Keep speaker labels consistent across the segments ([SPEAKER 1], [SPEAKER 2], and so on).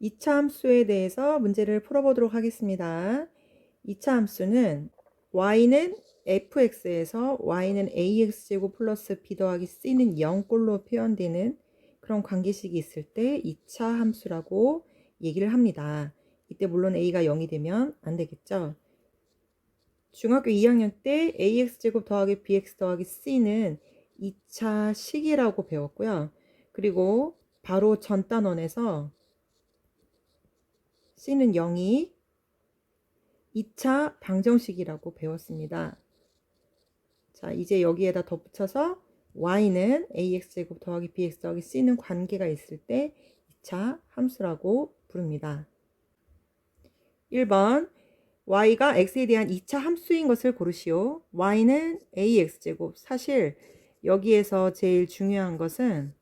[SPEAKER 1] 2차 함수에 대해서 문제를 풀어보도록 하겠습니다. 2차 함수는 y는 fx에서 y는 ax제곱 플러스 b 더하기 c는 0꼴로 표현되는 그런 관계식이 있을 때 2차 함수라고 얘기를 합니다. 이때 물론 a가 0이 되면 안 되겠죠. 중학교 2학년 때 ax제곱 더하기 bx 더하기 c는 2차 식이라고 배웠고요. 그리고 바로 전 단원에서 c는 0이 2차 방정식이라고 배웠습니다. 자, 이제 여기에다 덧붙여서 y는 ax제곱 더하기 bx 더하기 c는 관계가 있을 때 2차 함수라고 부릅니다. 1번 y가 x에 대한 2차 함수인 것을 고르시오. y는 ax제곱. 사실 여기에서 제일 중요한 것은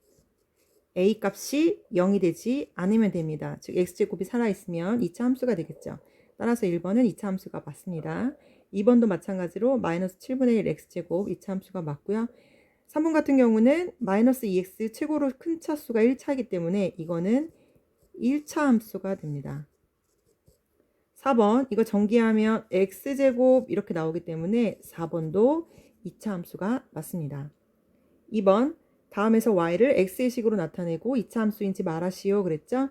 [SPEAKER 1] a 값이 0이 되지 않으면 됩니다. 즉 x제곱이 살아있으면 2차 함수가 되겠죠. 따라서 1번은 2차 함수가 맞습니다. 2번도 마찬가지로 마이너스 7분의 1 x제곱 2차 함수가 맞고요. 3번 같은 경우는 마이너스 2x 최고로 큰 차수가 1차이기 때문에 이거는 1차 함수가 됩니다. 4번 이거 전개하면 x제곱 이렇게 나오기 때문에 4번도 2차 함수가 맞습니다. 2번 다음에서 y를 x의 식으로 나타내고 2차 함수인지 말하시오 그랬죠?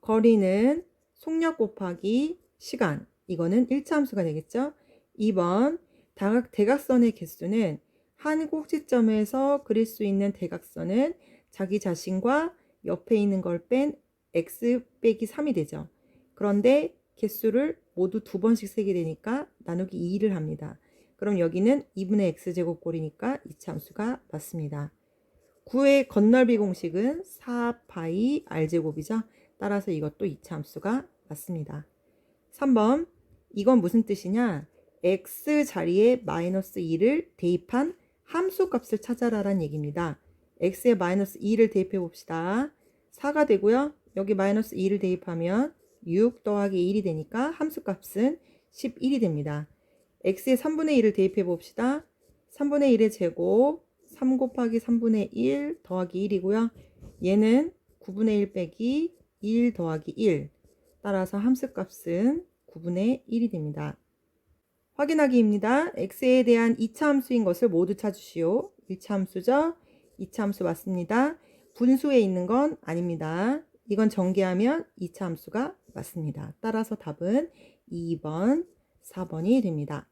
[SPEAKER 1] 거리는 속력 곱하기 시간 이거는 1차 함수가 되겠죠? 2번 다각, 대각선의 개수는 한 꼭지점에서 그릴 수 있는 대각선은 자기 자신과 옆에 있는 걸 뺀 x 빼기 3이 되죠. 그런데 개수를 모두 두 번씩 세게 되니까 나누기 2를 합니다. 그럼 여기는 2분의 x제곱 꼴이니까 이차 함수가 맞습니다. 9의 건널비 공식은 4파이 r제곱이죠. 따라서 이것도 이차 함수가 맞습니다. 3번 이건 무슨 뜻이냐? x 자리에 마이너스 2를 대입한 함수 값을 찾아라란 얘기입니다. x에 마이너스 2를 대입해 봅시다. 4가 되고요. 여기 마이너스 2를 대입하면 6 더하기 1이 되니까 함수 값은 11이 됩니다. x에 3분의 1을 대입해 봅시다. 3분의 1의 제곱 3 곱하기 3분의 1 더하기 1이고요. 얘는 9분의 1 빼기 1 더하기 1 따라서 함수 값은 9분의 1이 됩니다. 확인하기입니다. x에 대한 2차 함수인 것을 모두 찾으시오. 1차 함수죠? 2차 함수 맞습니다. 분수에 있는 건 아닙니다. 이건 전개하면 2차 함수가 맞습니다. 따라서 답은 2번, 4번이 됩니다.